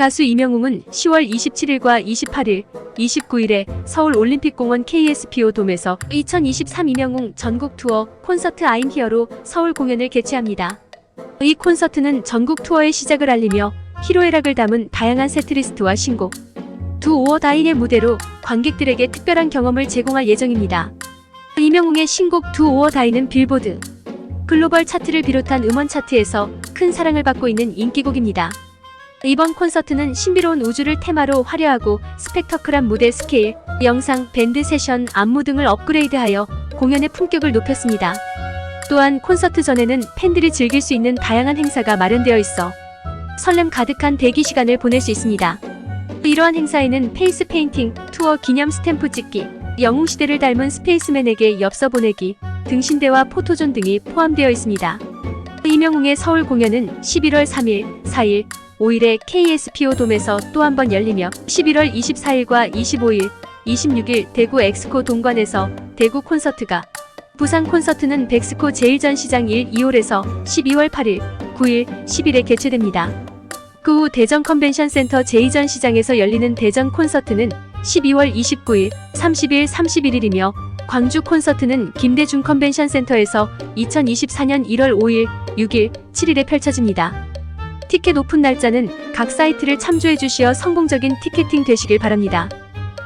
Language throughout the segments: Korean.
가수 이명웅은 10월 27일과 28일, 29일에 서울 올림픽공원 KSPO 돔에서 2023 이명웅 전국 투어 콘서트 아임 히어로 서울 공연을 개최합니다. 이 콘서트는 전국 투어의 시작을 알리며 희로애락을 담은 다양한 세트리스트와 신곡, 두 오어 다인의 무대로 관객들에게 특별한 경험을 제공할 예정입니다. 이명웅의 신곡 두 오어 다인은 빌보드 글로벌 차트를 비롯한 음원 차트에서 큰 사랑을 받고 있는 인기곡입니다. 이번 콘서트는 신비로운 우주를 테마로 화려하고 스펙터클한 무대 스케일, 영상, 밴드 세션, 안무 등을 업그레이드하여 공연의 품격을 높였습니다. 또한 콘서트 전에는 팬들이 즐길 수 있는 다양한 행사가 마련되어 있어 설렘 가득한 대기 시간을 보낼 수 있습니다. 이러한 행사에는 페이스 페인팅, 투어 기념 스탬프 찍기, 영웅시대를 닮은 스페이스맨에게 엽서 보내기, 등신대와 포토존 등이 포함되어 있습니다. 이명웅의 서울 공연은 11월 3일, 4일, 5일에 KSPO 돔에서 또 한 번 열리며 11월 24일과 25일, 26일 대구 엑스코 동관에서 대구 콘서트가 부산 콘서트는 백스코 제1전시장 1, 2홀에서 12월 8일, 9일, 10일에 개최됩니다. 그 후 대전 컨벤션 센터 제2전시장에서 열리는 대전 콘서트는 12월 29일, 30일, 31일이며 광주 콘서트는 김대중 컨벤션 센터에서 2024년 1월 5일, 6일, 7일에 펼쳐집니다. 티켓 오픈 날짜는 각 사이트를 참조해 주시어 성공적인 티켓팅 되시길 바랍니다.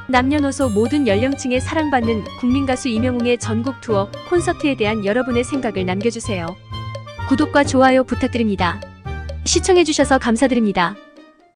남녀노소 모든 연령층에 사랑받는 국민 가수 이명웅의 전국 투어 콘서트에 대한 여러분의 생각을 남겨주세요. 구독과 좋아요 부탁드립니다. 시청해주셔서 감사드립니다.